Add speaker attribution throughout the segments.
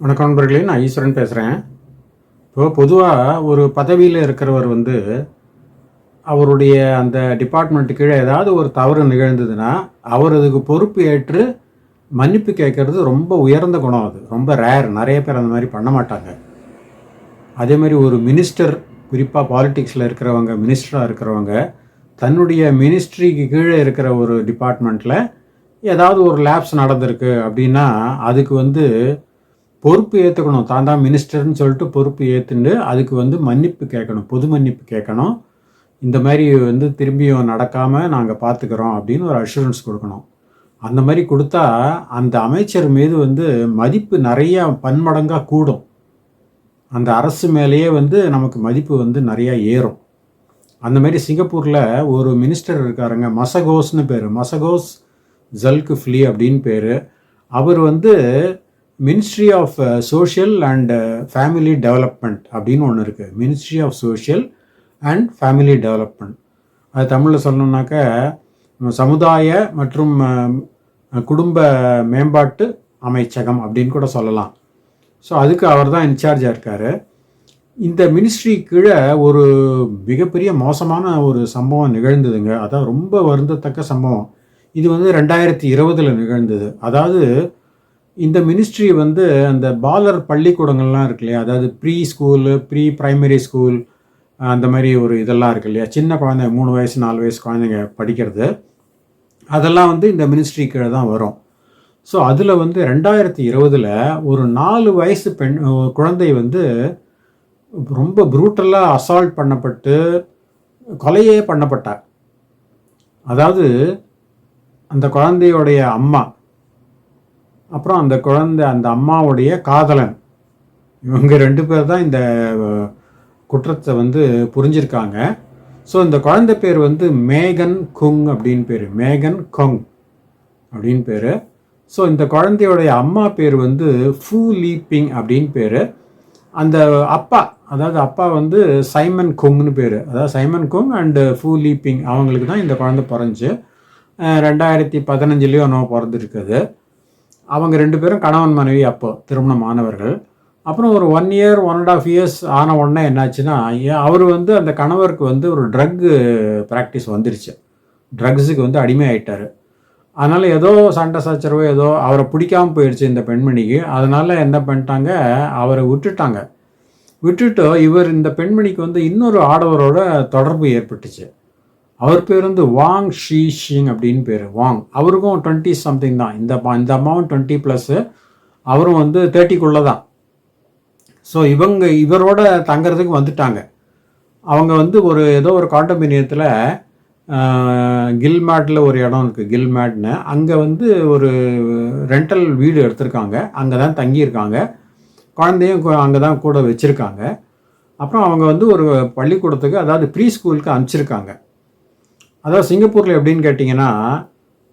Speaker 1: வணக்கம் நண்பர்களே நான் ஈஸ்வரன் பேசுகிறேன் இப்போ பொதுவாக ஒரு பதவியில் இருக்கிறவர் வந்து அவருடைய அந்த டிபார்ட்மெண்ட்டு கீழே ஏதாவது ஒரு தவறு நிகழ்ந்ததுன்னா அவர் அதுக்கு பொறுப்பு ஏற்று மன்னிப்பு கேட்கறது ரொம்ப உயர்ந்த குணம் அது. ரொம்ப ரேர் நிறைய பேர் அந்த மாதிரி பண்ண மாட்டாங்க. அதே மாதிரி ஒரு மினிஸ்டர் குறிப்பாக பாலிட்டிக்ஸில் இருக்கிறவங்க மினிஸ்டராக இருக்கிறவங்க தன்னுடைய மினிஸ்ட்ரிக்கு கீழே இருக்கிற ஒரு டிபார்ட்மெண்ட்டில் ஏதாவது ஒரு லேப்ஸ் நடந்திருக்கு அப்படின்னா அதுக்கு வந்து பொறுப்பு ஏற்றுக்கணும் தான் தான் மினிஸ்டர்னு சொல்லிட்டு பொறுப்பு ஏற்றுண்டு அதுக்கு வந்து மன்னிப்பு கேட்கணும். பொது மன்னிப்பு கேட்கணும். இந்த மாதிரி வந்து திரும்பியும் நடக்காமல் நாங்கள் பார்த்துக்குறோம் அப்படின்னு ஒரு அஷூரன்ஸ் கொடுக்கணும். அந்த மாதிரி கொடுத்தா அந்த அமைச்சர் மீது வந்து மதிப்பு நிறையா பன்மடங்காக கூடும். அந்த அரசு மேலேயே வந்து நமக்கு மதிப்பு வந்து நிறையா ஏறும். அந்த மாதிரி சிங்கப்பூரில் ஒரு மினிஸ்டர் இருக்காருங்க மசகோஸ்னு பேர். மசகோஸ் ஜல்குஃப்லி அப்படின்னு பேர். அவர் வந்து ministry of social and family development அப்படின்னு ஒன்று இருக்குது ministry of social and family development அது தமிழில் சொல்லணுன்னாக்க சமுதாய மற்றும் um, குடும்ப மேம்பாட்டு அமைச்சகம் அப்படின்னு கூட சொல்லலாம். ஸோ அதுக்கு அவர் தான் இன்சார்ஜாக இருக்கார். இந்த மினிஸ்ட்ரி கீழே ஒரு மிகப்பெரிய மோசமான ஒரு சம்பவம் நிகழ்ந்ததுங்க. அதான் ரொம்ப வருந்தத்தக்க சம்பவம். இது வந்து ரெண்டாயிரத்தி இருபதில் நிகழ்ந்தது. அதாவது இந்த மினிஸ்ட்ரி வந்து அந்த பாலர் பள்ளிக்கூடங்கள்லாம் இருக்கு இல்லையா? அதாவது pre school pre primary school அந்த மாதிரி ஒரு இதெல்லாம் இருக்கு இல்லையா? சின்ன குழந்தைங்க மூணு வயசு நாலு வயசு குழந்தைங்க படிக்கிறது. அதெல்லாம் வந்து இந்த மினிஸ்ட்ரி கீழே தான் வரும். ஸோ அதில் வந்து ரெண்டாயிரத்தி இருபதில் ஒரு நாலு வயசு பெண் குழந்தை வந்து ரொம்ப ப்ரூட்டலாக அசால்ட் பண்ணப்பட்டு கொலையே பண்ணப்பட்டார். அதாவது அந்த குழந்தையோடைய அம்மா அப்புறம் அந்த குழந்தை அந்த அம்மாவுடைய காதலன். இவங்க ரெண்டு பேர் தான் இந்த குற்றத்தை வந்து புரிஞ்சிருக்காங்க. ஸோ இந்த குழந்தை பேர் வந்து மேகன் குங் அப்படின்னு பேர். மேகன் கொங் அப்படின்னு பேர். ஸோ இந்த குழந்தையோடைய அம்மா பேர் வந்து ஃபூ லீப்பிங் அப்படின்னு பேர். அந்த அப்பா அதாவது அப்பா வந்து சைமன் குங்னு பேர். அதாவது Simon Kung and Foo leaping அவங்களுக்கு தான் இந்த குழந்தை பிறந்துச்சு ரெண்டாயிரத்தி பதினஞ்சுலேயோ நம்ம பிறந்திருக்குது. அவங்க ரெண்டு பேரும் கணவன் மனைவி அப்போ திருமணம் ஆனவர்கள். அப்புறம் ஒரு one year one and half years ஆன உடனே என்னாச்சுன்னா அவர் வந்து அந்த கணவருக்கு வந்து ஒரு ட்ரக்கு ப்ராக்டிஸ் வந்துருச்சு. ட்ரக்ஸுக்கு வந்து அடிமை ஆயிட்டார் அதனால் ஏதோ சண்டை சச்சரவு ஏதோ அவரை பிடிக்காமல் போயிடுச்சு இந்த பெண்மணிக்கு. அதனால் என்ன பண்ணிட்டாங்க? அவரை விட்டுட்டாங்க. விட்டுட்டு இவர் இந்த பெண்மணிக்கு வந்து இன்னொரு ஆடவரோட தொடர்பு ஏற்பட்டுச்சு. அவர் பேர் வந்து வாங் ஷீ ஷிங் அப்படின்னு பேர். வாங் அவருக்கும் டுவெண்ட்டி சம்திங் தான். இந்த இந்த அம்மாவும் டுவெண்ட்டி ப்ளஸ்ஸு அவரும் வந்து தேர்ட்டிக்குள்ளே தான். ஸோ இவங்க இவரோட தங்கிறதுக்கு வந்துட்டாங்க. அவங்க வந்து ஒரு ஏதோ ஒரு காண்டமினியத்தில் கில்மேட்டில் ஒரு இடம் இருக்குது கில்மேட்னு அங்கே வந்து ஒரு ரெண்டல் வீடு எடுத்திருக்காங்க. அங்கே தான் தங்கியிருக்காங்க. குழந்தையும் அங்கே தான் கூட வச்சுருக்காங்க. அப்புறம் அவங்க வந்து ஒரு பள்ளிக்கூடத்துக்கு அதாவது ப்ரீ ஸ்கூலுக்கு அனுப்பிச்சிருக்காங்க. அதாவது சிங்கப்பூரில் எப்படின்னு கேட்டிங்கன்னா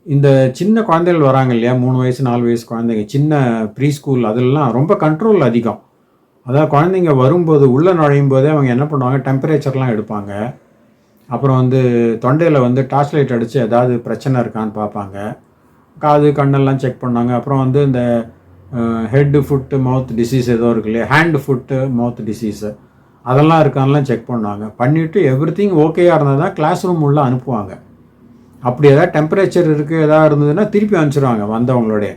Speaker 1: இந்த சின்ன குழந்தைகள் வராங்க இல்லையா? மூணு வயசு நாலு வயசு குழந்தைங்க சின்ன ப்ரீ ஸ்கூல் அதெல்லாம் ரொம்ப கண்ட்ரோல் அதிகம். அதாவது குழந்தைங்க வரும்போது உள்ளே நுழையும் போதே அவங்க என்ன பண்ணுவாங்க? டெம்பரேச்சர்லாம் எடுப்பாங்க. அப்புறம் வந்து தொண்டையில் வந்து டார்ச் லைட் அடித்து ஏதாவது பிரச்சனை இருக்கான்னு பார்ப்பாங்க. காது கண்ணெல்லாம் செக் பண்ணாங்க அப்புறம் வந்து இந்த ஹெட்டு ஃபுட்டு மவுத் டிசீஸ் ஏதோ இருக்கு இல்லையா? ஹேண்டு ஃபுட்டு மவுத் டிசீஸு அதெல்லாம் இருக்கான்லாம் செக் பண்ணுவாங்க. பண்ணிவிட்டு எவ்ரி திங் ஓகேயாக இருந்தால் தான் கிளாஸ் ரூம் உள்ளே அனுப்புவாங்க. அப்படி ஏதாவது டெம்பரேச்சர் இருக்குது ஏதாவது இருந்ததுன்னா திருப்பி அனுப்பிச்சிடுவாங்க வந்தவங்களோடைய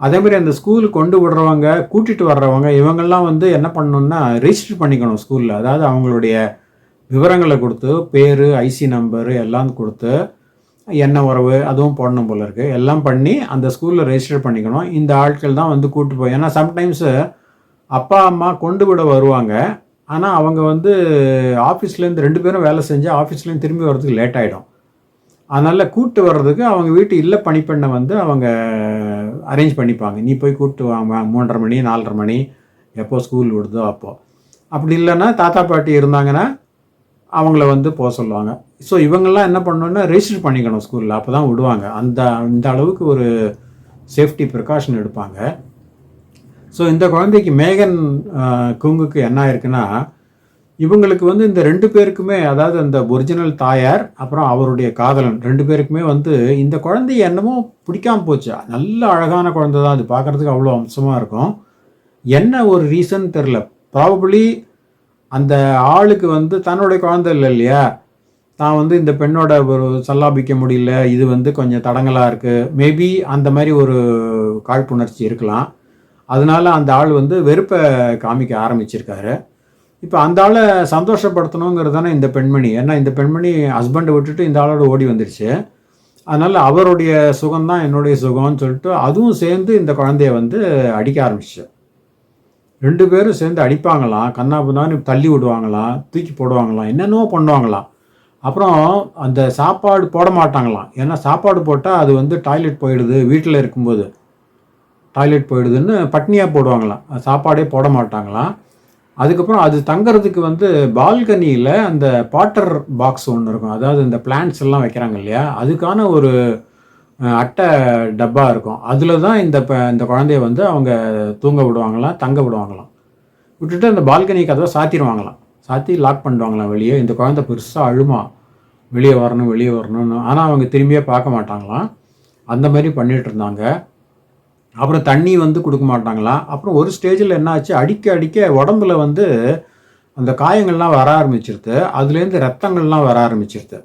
Speaker 1: அதேமாதிரி அந்த ஸ்கூலுக்கு கொண்டு விடுறவங்க கூட்டிகிட்டு வர்றவங்க இவங்கெல்லாம் வந்து என்ன பண்ணணும்னா ரிஜிஸ்டர் பண்ணிக்கணும் ஸ்கூலில் அதாவது அவங்களுடைய விவரங்களை கொடுத்து பேர் ஐசி நம்பரு எல்லாம் கொடுத்து என்ன உறவு அதுவும் போடணும் போல இருக்குது எல்லாம் பண்ணி அந்த ஸ்கூலில் ரெஜிஸ்டர் பண்ணிக்கணும். இந்த ஆட்கள் தான் வந்து கூப்பிட்டு போய் ஏன்னா சம்டைம்ஸு அப்பா அம்மா கொண்டு விட வருவாங்க. ஆனால் அவங்க வந்து ஆஃபீஸ்லேருந்து ரெண்டு பேரும் வேலை செஞ்சு ஆஃபீஸ்லேருந்து திரும்பி வர்றதுக்கு லேட் ஆகிடும் அதனால் கூப்பிட்டு வர்றதுக்கு அவங்க வீட்டு இல்லை பணிப்பெண்ணை வந்து அவங்க அரேஞ்ச் பண்ணிப்பாங்க. நீ போய் கூப்பிட்டு வாங்க மூன்றரை மணி நாலரை மணி எப்போ ஸ்கூல் விடுதோ அப்போது அப்படி இல்லைன்னா தாத்தா பாட்டி இருந்தாங்கன்னா அவங்கள வந்து போக சொல்லுவாங்க. ஸோ இவங்கெல்லாம் என்ன பண்ணணுன்னா ரெஜிஸ்டர் பண்ணிக்கணும் ஸ்கூலில் அப்போ தான் விடுவாங்க. அந்த அந்த அளவுக்கு ஒரு சேஃப்டி ப்ரிகாஷன் எடுப்பாங்க. ஸோ இந்த குழந்தைக்கு மேகன் குங்குக்கு என்ன ஆயிருக்குன்னா இவங்களுக்கு வந்து இந்த ரெண்டு பேருக்குமே அதாவது அந்த ஒரிஜினல் தாயார் அப்புறம் அவருடைய காதலன் ரெண்டு பேருக்குமே வந்து இந்த குழந்தைய என்னமோ பிடிக்காம போச்சு. நல்ல அழகான குழந்தை தான் அது. பார்க்கறதுக்கு அவ்வளோ அம்சமாக இருக்கும். என்ன ஒரு ரீசன் தெரில ப்ராபப்ளி அந்த ஆளுக்கு வந்து தன்னுடைய குழந்தை இல்லை இல்லையா? தான் வந்து இந்த பெண்ணோட ஒரு சல்லாபிக்க முடியல. இது வந்து கொஞ்சம் தடங்கலாக இருக்குது மேபி அந்த மாதிரி ஒரு காழ்ப்புணர்ச்சி இருக்கலாம். அதனால அந்த ஆள் வந்து வெறுப்பை காமிக்க ஆரம்பிச்சிருக்காரு. இப்போ அந்த ஆளை சந்தோஷப்படுத்தணுங்கிறது தானே இந்த பெண்மணி. ஏன்னா இந்த பெண்மணி ஹஸ்பண்டை விட்டுட்டு இந்த ஆளோட ஓடி வந்துடுச்சு அதனால் அவருடைய சுகம்தான் என்னுடைய சுகம்னு சொல்லிட்டு அதுவும் சேர்ந்து இந்த குழந்தைய வந்து அடிக்க ஆரம்பிச்சு. ரெண்டு பேரும் சேர்ந்து அடிப்பாங்களாம். கண்ணா கண்ணாபுண்ணான்னு தள்ளி விடுவாங்களாம். தூக்கி போடுவாங்களாம். என்னென்னவோ பண்ணுவாங்களாம். அப்புறம் அந்த சாப்பாடு போட மாட்டாங்களாம். ஏன்னா சாப்பாடு போட்டால் அது வந்து டாய்லெட் போயிடுது. வீட்டில் இருக்கும்போது. டாய்லெட் போயிடுதுன்னு பட்னியாக போடுவாங்களாம். சாப்பாடே போட மாட்டாங்களாம். அதுக்கப்புறம் அது தங்கிறதுக்கு வந்து பால்கனியில் அந்த பாட்டர் பாக்ஸ் ஒன்று இருக்கும். அதாவது இந்த பிளான்ட்ஸ் எல்லாம் வைக்கிறாங்க இல்லையா? அதுக்கான ஒரு அட்டை டப்பா இருக்கும். அதில் தான் இந்த ப- இந்த குழந்தைய வந்து அவங்க தூங்க விடுவாங்களாம் தங்க விடுவாங்களாம். விட்டுட்டு அந்த பால்கனி கதவை சாத்திடுவாங்களாம். சாத்தி லாக் பண்ணுவாங்களாம் வெளியே. இந்த குழந்தை பெருசாக அழுமா. வெளியே வரணும் வெளியே வரணும்னு. ஆனால் அவங்க திரும்பியே பார்க்க மாட்டாங்களாம். அந்த மாதிரி பண்ணிகிட்டு இருந்தாங்க. அப்புறம் தண்ணி வந்து கொடுக்க மாட்டாங்களாம் அப்புறம் ஒரு ஸ்டேஜில் என்னாச்சு? அடிக்க அடிக்க உடம்புல வந்து அந்த காயங்கள்லாம் வர ஆரம்பிச்சிருது. அதுலேருந்து ரத்தங்கள்லாம் வர ஆரம்பிச்சிருது.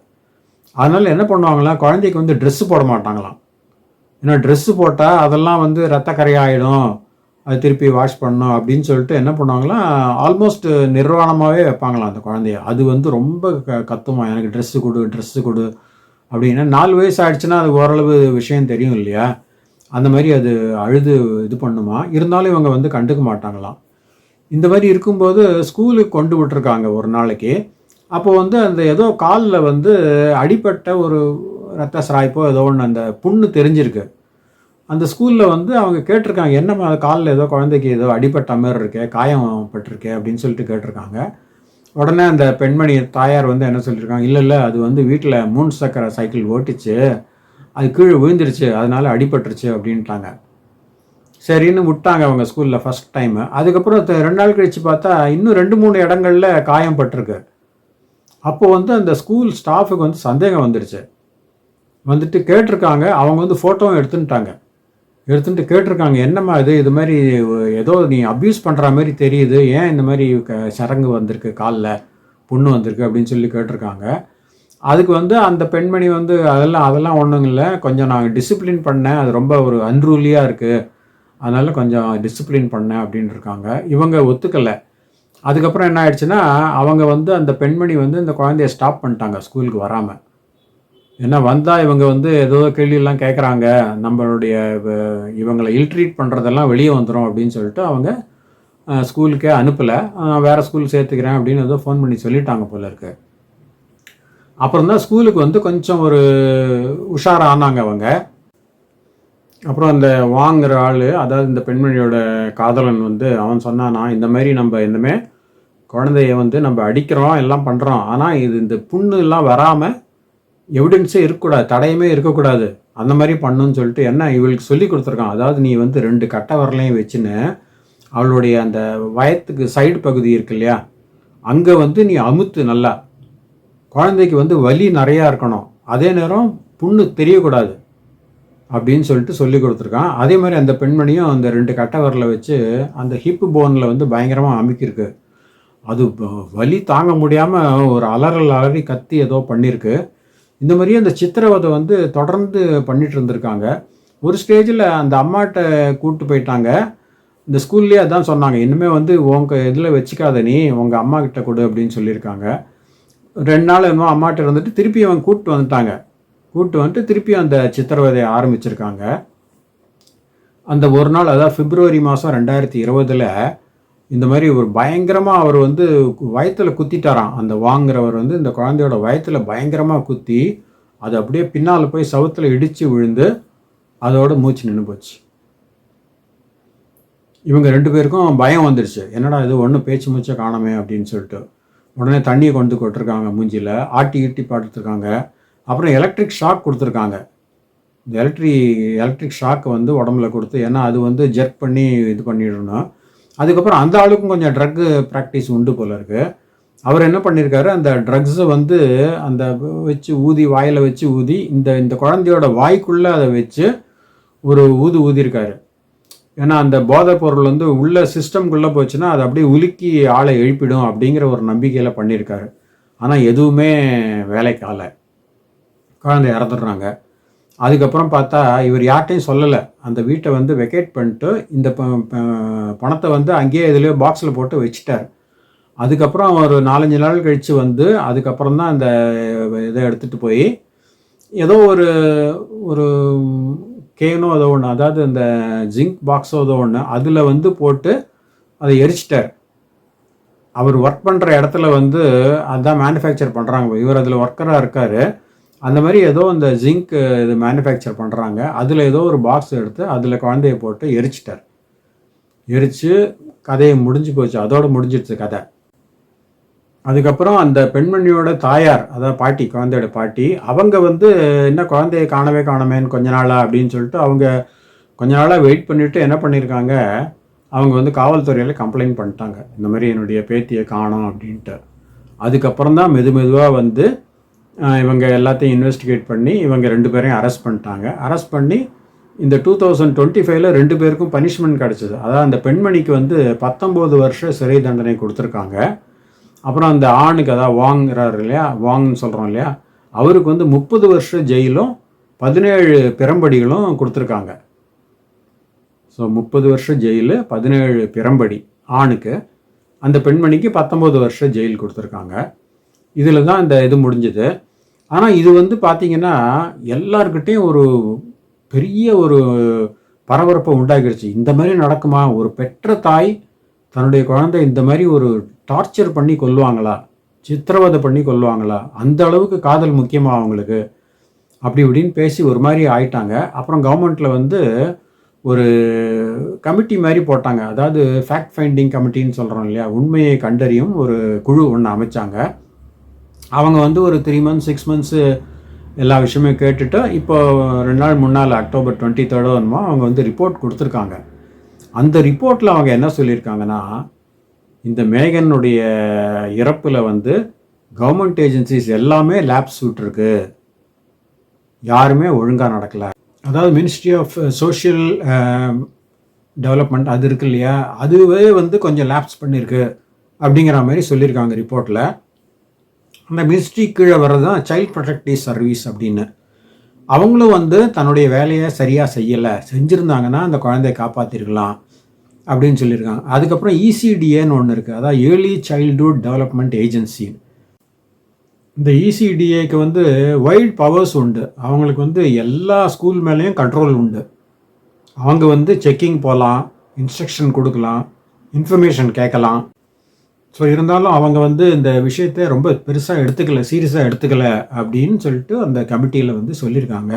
Speaker 1: அதனால் என்ன பண்ணுவாங்களாம் குழந்தைக்கு வந்து ட்ரெஸ்ஸு போட மாட்டாங்களாம். ஏன்னா ட்ரெஸ்ஸு போட்டால் அதெல்லாம் வந்து ரத்த ஆகிடும் அது திருப்பி வாஷ் பண்ணணும் அப்படின்னு சொல்லிட்டு என்ன பண்ணுவாங்களாம் ஆல்மோஸ்ட் நிர்வாணமாகவே வைப்பாங்களாம் அந்த குழந்தைய. அது வந்து ரொம்ப க கத்துமா? எனக்கு ட்ரெஸ்ஸு கொடு ட்ரெஸ்ஸு கொடு அப்படின்னா. நாலு வயசு ஆயிடுச்சுன்னா அது ஓரளவு விஷயம் தெரியும் இல்லையா? அந்த மாதிரி அது அழுது இது பண்ணுமா? இருந்தாலும் இவங்க வந்து கண்டுக்க மாட்டாங்களாம். இந்த மாதிரி இருக்கும்போது ஸ்கூலுக்கு கொண்டு விட்டுருக்காங்க ஒரு நாளைக்கு. அப்போ வந்து அந்த ஏதோ காலில் வந்து அடிப்பட்ட ஒரு ரத்த சிராய்ப்போ ஏதோ ஒன்று அந்த புண்ணு தெரிஞ்சிருக்கு. அந்த ஸ்கூலில் வந்து அவங்க கேட்டிருக்காங்க என்னம்மா காலில் ஏதோ குழந்தைக்கு ஏதோ அடிபட்ட மாதிரி இருக்கே காயம் பட்டிருக்கே அப்படின்னு சொல்லிட்டு கேட்டிருக்காங்க. உடனே அந்த பெண்மணி தாயார் வந்து என்ன சொல்லியிருக்காங்க இல்லை இல்லை அது வந்து வீட்டில் மூணு சக்கர சைக்கிள் ஓட்டிச்சு. அது கீழே விழுந்துருச்சு அதனால் அடிபட்டுருச்சு அப்படின்ட்டாங்க. சரின்னு விட்டாங்க அவங்க ஸ்கூலில் ஃபஸ்ட் டைமு அதுக்கப்புறம் த- ரெண்டு நாள் கழிச்சு பார்த்தா இன்னும் ரெண்டு மூணு இடங்கள்ல காயம் பட்டிருக்கு. அப்போ வந்து அந்த ஸ்கூல் ஸ்டாஃபுக்கு வந்து சந்தேகம் வந்துருச்சு. வந்துட்டு கேட்டிருக்காங்க அவங்க வந்து ஃபோட்டோவும் எடுத்துட்டாங்க எடுத்துட்டு கேட்டிருக்காங்க என்னம்மா இது? இது மாதிரி ஏதோ நீ அப்யூஸ் பண்ணுற மாதிரி தெரியுது. ஏன் இந்த மாதிரி க- சரங்கு வந்திருக்கு காலில்? புண்ணு வந்திருக்கு அப்படின்னு சொல்லி கேட்டிருக்காங்க. அதுக்கு வந்து அந்த பெண்மணி வந்து அதெல்லாம் அதெல்லாம் ஒன்றும் இல்லை. கொஞ்சம் நான் டிசிப்ளின் பண்ணேன். அது ரொம்ப ஒரு அன்ரூலியாக இருக்குது அதனால் கொஞ்சம் டிசிப்ளின் பண்ணேன் அப்படின்னு இருக்காங்க. இவங்க ஒத்துக்கலை. அதுக்கப்புறம் என்ன ஆயிடுச்சுன்னா அவங்க வந்து அந்த பெண்மணி வந்து இந்த குழந்தைய ஸ்டாப் பண்ணிட்டாங்க ஸ்கூலுக்கு வராமல் ஏன்னா வந்தால் இவங்க வந்து ஏதோ கேள்வியெல்லாம் கேட்குறாங்க நம்மளுடைய இவங்களை இல்ட்ரீட் பண்ணுறதெல்லாம் வெளியே வந்துடும் அப்படின்னு சொல்லிட்டு அவங்க ஸ்கூலுக்கே அனுப்பலை. வேறு ஸ்கூல் சேர்த்துக்கிறேன் அப்படின்னு ஏதோ ஃபோன் பண்ணி சொல்லிட்டாங்க போல இருக்குது அப்புறம் தான் ஸ்கூலுக்கு வந்து கொஞ்சம் ஒரு உஷாராக ஆனாங்க அவங்க. அப்புறம் அந்த வாங்குற ஆள் அதாவது இந்த பெண்மணியோட காதலன் வந்து அவன் சொன்னானா இந்த மாதிரி நம்ம இந்தமே குழந்தைய வந்து நம்ம அடிக்கிறோம் எல்லாம் பண்ணுறோம் ஆனால் இது இந்த புண்ணு எல்லாம் வராமல் எவிடன்ஸே இருக்கக்கூடாது தடையுமே இருக்கக்கூடாது. அந்த மாதிரி பண்ணுன்னு சொல்லிட்டு என்ன இவளுக்கு சொல்லி கொடுத்துருக்கான். அதாவது நீ வந்து ரெண்டு கட்டை வரலையும் வச்சுன்னு அவளுடைய அந்த வயத்துக்கு சைடு பகுதி இருக்கு இல்லையா? அங்கே வந்து நீ அமுத்து நல்லா குழந்தைக்கு வந்து வலி நிறையா இருக்கணும். அதே நேரம் புண்ணு தெரியக்கூடாது அப்படின்னு சொல்லிட்டு சொல்லி கொடுத்துருக்கான். அதே மாதிரி அந்த பெண்மணியும் அந்த ரெண்டு கட்டவரில் வச்சு அந்த ஹிப்பு போனில் வந்து பயங்கரமாக அமுக்கியிருக்கு. அது வலி தாங்க முடியாமல் ஒரு அலறல் அலறி கத்தி ஏதோ பண்ணியிருக்கு. இந்த மாதிரியே அந்த சித்திரவதை வந்து தொடர்ந்து பண்ணிட்டு இருந்திருக்காங்க. ஒரு ஸ்டேஜில் அந்த அம்மாட்ட கூப்பிட்டு போயிட்டாங்க. இந்த ஸ்கூல்லேயே அதான் சொன்னாங்க. இன்னுமே வந்து உங்கள் இதில் வச்சுக்காத நீ உங்கள் அம்மா கிட்ட கொடு அப்படின்னு சொல்லியிருக்காங்க. ரெண்டு நாள் என்னமோ அம்மாட்ட இருந்துட்டு திருப்பி அவன் கூப்பிட்டு வந்துட்டாங்க. கூப்பிட்டு வந்துட்டு திருப்பி அந்த சித்திரவதையை ஆரம்பிச்சிருக்காங்க. அந்த ஒரு நாள் அதாவது பிப்ரவரி மாதம் ரெண்டாயிரத்தி இருபதில் இந்த மாதிரி ஒரு பயங்கரமாக அவர் வந்து வயத்தில் குத்திட்டாராம். அந்த வாங்குறவர் வந்து இந்த குழந்தையோட வயத்தில் பயங்கரமாக குத்தி அது அப்படியே பின்னால் போய் சவுத்தில் இடித்து விழுந்து அதோட மூச்சு நின்று போச்சு. இவங்க ரெண்டு பேருக்கும் பயம் வந்துடுச்சு என்னடா இது ஒன்றும் பேச்சு மூச்சை காணமே அப்படின்னு சொல்லிட்டு. உடனே தண்ணியை கொண்டு கொட்டிருக்காங்க மூஞ்சியில். ஆட்டி ஈட்டி பாட்டுருக்காங்க அப்புறம் எலக்ட்ரிக் ஷாக் கொடுத்துருக்காங்க. இந்த எலக்ட்ரி எலக்ட்ரிக் ஷாக் வந்து உடம்புல கொடுத்து ஏன்னா அது வந்து ஜெர்க் பண்ணி இது பண்ணிடணும். அதுக்கப்புறம் அந்த ஆளுக்கும் கொஞ்சம் ட்ரக்கு ப்ராக்டிஸ் உண்டு போல இருக்குது அவர் என்ன பண்ணியிருக்காரு அந்த ட்ரக்ஸை வந்து அந்த வச்சு ஊதி வாயில் வச்சு ஊதி இந்த இந்த குழந்தையோட வாய்க்குள்ளே அதை வச்சு ஒரு ஊது ஊதியிருக்காரு ஏன்னா அந்த போதைப் பொருள் வந்து உள்ள சிஸ்டம்குள்ளே போச்சுன்னா அது அப்படியே உலுக்கி ஆளை எழுப்பிடும் அப்படிங்கிற ஒரு நம்பிக்கையில் பண்ணியிருக்காரு. ஆனால் எதுவுமே வேலைக்கு ஆலை குழந்தை இறந்துடுறாங்க. அதுக்கப்புறம் பார்த்தா இவர் யார்கிட்டையும் சொல்லலை. அந்த வீட்டை வந்து வெக்கேட் பண்ணிட்டு இந்த ப- ப- பணத்தை வந்து அங்கேயே இதுலேயே பாக்ஸில் போட்டு வச்சுட்டார். அதுக்கப்புறம் ஒரு நாலஞ்சு நாள் கழித்து வந்து அதுக்கப்புறம் தான் அந்த இதை எடுத்துகிட்டு போய் ஏதோ ஒரு ஒரு கேனோ ஏதோ ஒன்று அதாவது இந்த ஜிங்க் பாக்ஸோ ஏதோ ஒன்று அதில் வந்து போட்டு அதை எரிச்சிட்டார். அவர் ஒர்க் பண்ணுற இடத்துல வந்து அதான் மேனுஃபேக்சர் பண்ணுறாங்க இவர் அதில் ஒர்க்கராக இருக்கார். அந்த மாதிரி ஏதோ இந்த ஜிங்க் இது மேனுஃபேக்சர் பண்ணுறாங்க அதில் ஏதோ ஒரு பாக்ஸ் எடுத்து அதில் குழந்தைய போட்டு எரிச்சிட்டார். எரித்து கதையை முடிஞ்சு போச்சு. அதோடு முடிஞ்சிடுச்சு கதை. அதுக்கப்புறம் அந்த பெண்மணியோட தாயார் அதாவது பாட்டி குழந்தையோட பாட்டி அவங்க வந்து என்ன குழந்தைய காணவே காணமேன்னு கொஞ்ச நாளா? அப்படின்னு சொல்லிட்டு அவங்க கொஞ்ச நாளாக வெயிட் பண்ணிவிட்டு என்ன பண்ணியிருக்காங்க அவங்க வந்து காவல்துறையில் கம்ப்ளைண்ட் பண்ணிட்டாங்க. இந்த மாதிரி என்னுடைய பேத்தியை காணோம் அப்படின்ட்டு. அதுக்கப்புறம் தான் மெது மெதுவாக வந்து இவங்க எல்லாத்தையும் இன்வெஸ்டிகேட் பண்ணி இவங்க ரெண்டு பேரையும் அரெஸ்ட் பண்ணிட்டாங்க. அரெஸ்ட் பண்ணி இந்த டூ தௌசண்ட் டுவெண்ட்டி ஃபைவ்ல ரெண்டு பேருக்கும் பனிஷ்மெண்ட் கிடச்சிது. அதாவது அந்த பெண்மணிக்கு வந்து பத்தொம்போது வருஷம் சிறை தண்டனை கொடுத்துருக்காங்க. அப்புறம் அந்த ஆணுக்கு அதாவது வாங்குறாரு இல்லையா? வாங்னு சொல்கிறோம் இல்லையா? அவருக்கு வந்து முப்பது வருஷம் ஜெயிலும் பதினேழு பிரம்படிகளும் கொடுத்துருக்காங்க. ஸோ முப்பது வருஷம் ஜெயிலு பதினேழு பிரம்படி ஆணுக்கு அந்த பெண்மணிக்கு பத்தொம்போது வருஷம் ஜெயில் கொடுத்துருக்காங்க. இதில் தான் இந்த இது முடிஞ்சது. ஆனால் இது வந்து பார்த்தீங்கன்னா எல்லார்கிட்டேயும் ஒரு பெரிய ஒரு பரபரப்பை உண்டாக்கிடுச்சு. இந்த மாதிரி நடக்குமா? ஒரு பெற்ற தாய் தன்னுடைய குழந்தை இந்த மாதிரி ஒரு டார்ச்சர் பண்ணி கொல்லுவாங்களா? சித்திரவதை பண்ணி கொல்லுவாங்களா? அந்த அளவுக்கு காதல் முக்கியமாக அவங்களுக்கு? அப்படி இப்படின்னு பேசி ஒரு மாதிரி ஆயிட்டாங்க. அப்புறம் கவர்மெண்ட்டில் வந்து ஒரு கமிட்டி மாதிரி போட்டாங்க. அதாவது ஃபேக்ட் ஃபைண்டிங் கமிட்டின்னு சொல்கிறோம் இல்லையா? உண்மையை கண்டறியும் ஒரு குழு ஒன்று அமைச்சாங்க. அவங்க வந்து ஒரு த்ரீ மந்த்ஸ் சிக்ஸ் மந்த்ஸு எல்லா விஷயமும் கேட்டுட்டு இப்போ ரெண்டு நாள் முன்னால் அக்டோபர் டுவெண்ட்டி தேர்டோ என்னமோ அவங்க வந்து ரிப்போர்ட் கொடுத்துருக்காங்க. அந்த ரிப்போர்ட்டில் அவங்க என்ன சொல்லியிருக்காங்கன்னா இந்த மேகனுடைய இறப்பில் வந்து கவர்மெண்ட் ஏஜென்சிஸ் எல்லாமே லேப்ஸ் விட்டுருக்கு. யாருமே ஒழுங்காக நடக்கலை. அதாவது மினிஸ்ட்ரி ஆஃப் சோஷியல் டெவலப்மெண்ட் அது இருக்கு இல்லையா? அதுவே வந்து கொஞ்சம் லேப்ஸ் பண்ணியிருக்கு அப்படிங்கிற மாதிரி சொல்லியிருக்காங்க ரிப்போர்ட்டில் அந்த மினிஸ்ட்ரி கீழே வர்றது தான் சைல்ட் ப்ரொடெக்டிவ் சர்வீஸ் அப்படின்னு. அவங்களும் வந்து தன்னுடைய வேலையை சரியாக செய்யலை. செஞ்சுருந்தாங்கன்னா அந்த குழந்தைய காப்பாற்றிருக்கலாம் அப்படின்னு சொல்லியிருக்காங்க. அதுக்கப்புறம் இசிடிஏன்னு ஒன்று இருக்குது அதாவது ஏர்லி சைல்டுஹுட் டெவலப்மெண்ட் ஏஜென்சி இந்த இசிடிஏக்கு வந்து வைல்ட் பவர்ஸ் உண்டு. அவங்களுக்கு வந்து எல்லா ஸ்கூல் மேலேயும் கண்ட்ரோல் உண்டு. அவங்க வந்து செக்கிங் போகலாம் இன்ஸ்ட்ரக்ஷன் கொடுக்கலாம் இன்ஃபர்மேஷன் கேட்கலாம். ஸோ இருந்தாலும் அவங்க வந்து இந்த விஷயத்தை ரொம்ப பெருசாக எடுத்துக்கல சீரியஸாக எடுத்துக்கல அப்படின்னு சொல்லிட்டு அந்த கமிட்டியில் வந்து சொல்லியிருக்காங்க.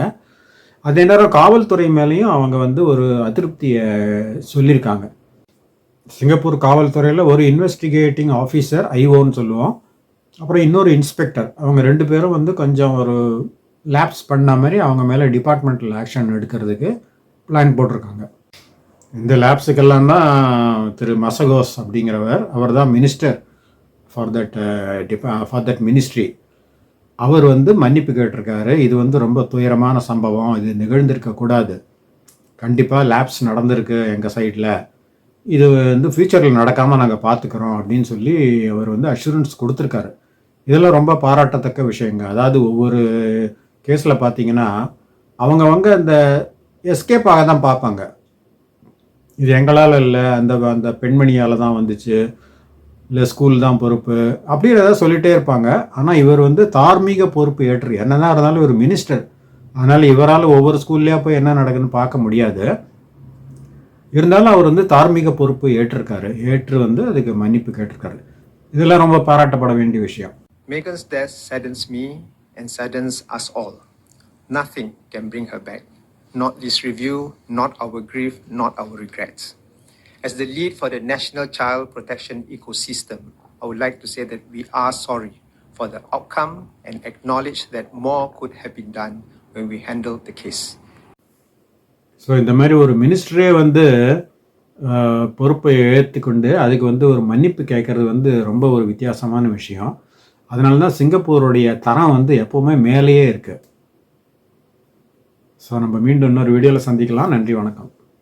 Speaker 1: அதே நேரம் காவல்துறை மேலேயும் அவங்க வந்து ஒரு அதிருப்தியை சொல்லியிருக்காங்க. சிங்கப்பூர் காவல்துறையில் ஒரு இன்வெஸ்டிகேட்டிங் ஆஃபீஸர் ஐஓன்னு சொல்லுவோம். அப்புறம் இன்னொரு இன்ஸ்பெக்டர் அவங்க ரெண்டு பேரும் வந்து கொஞ்சம் ஒரு லேப்ஸ் பண்ண மாதிரி அவங்க மேலே டிபார்ட்மெண்டல் ஆக்ஷன் எடுக்கிறதுக்கு பிளான் போட்டிருக்காங்க. இந்த லேப்ஸுக்கெல்லாம் தான் திரு மசகோஸ் அப்படிங்கிறவர் அவர் தான் மினிஸ்டர் ஃபார் தட் டிபா ஃபார் தட் மினிஸ்ட்ரி அவர் வந்து மன்னிப்பு கேட்டிருக்காரு. இது வந்து ரொம்ப துயரமான சம்பவம். இது நிகழ்ந்திருக்கக்கூடாது. கண்டிப்பாக லேப்ஸ் நடந்திருக்கு எங்கள் சைட்டில் இது வந்து ஃப்யூச்சரில் நடக்காமல் நாங்கள் பார்த்துக்குறோம் அப்படின்னு சொல்லி அவர் வந்து அஷூரன்ஸ் கொடுத்துருக்காரு. இதெல்லாம் ரொம்ப பாராட்டத்தக்க விஷயங்க. அதாவது ஒவ்வொரு கேஸில் பார்த்தீங்கன்னா அவங்கவங்க அந்த எஸ்கேப் ஆக தான் பார்ப்பாங்க. இது எங்களால் இல்லை அந்த அந்த பெண்மணியால் தான் வந்துச்சு இல்லை ஸ்கூல் தான் பொறுப்பு அப்படின்னு ஏதாவது இருப்பாங்க. ஆனால் இவர் வந்து தார்மீக பொறுப்பு ஏற்று என்னதான் இருந்தாலும் ஒரு மினிஸ்டர் அதனால் இவரால் ஒவ்வொரு ஸ்கூல்லையாக போய் என்ன நடக்குதுன்னு பார்க்க முடியாது. இருந்தாலும் அவர் வந்து தார்மீக பொறுப்பு ஏற்றிருக்காரு ஏற்று வந்து அதுக்கு மன்னிப்பு கேட்டிருக்காரு இதெல்லாம் ரொம்ப பாராட்டப்பட வேண்டிய விஷயம்
Speaker 2: Megan's death saddens me and saddens us all. Nothing can bring her back. Not this review, not our grief, not our regrets. As the lead for the National Child Protection Ecosystem, I would like to say that we are sorry for the outcome and acknowledge that more could have been done when we handled the case.
Speaker 1: So இந்த மாதிரி ஒரு மினிஸ்டரே வந்து பொறுப்பை ஏற்றுக்கொண்டு அதுக்கு வந்து ஒரு மன்னிப்பு கேட்குறது வந்து ரொம்ப ஒரு வித்தியாசமான விஷயம். அதனால தான் சிங்கப்பூருடைய தரம் வந்து எப்போவுமே மேலேயே இருக்குது ஸோ நம்ம மீண்டும் இன்னொரு வீடியோவில் சந்திக்கலாம். நன்றி வணக்கம்.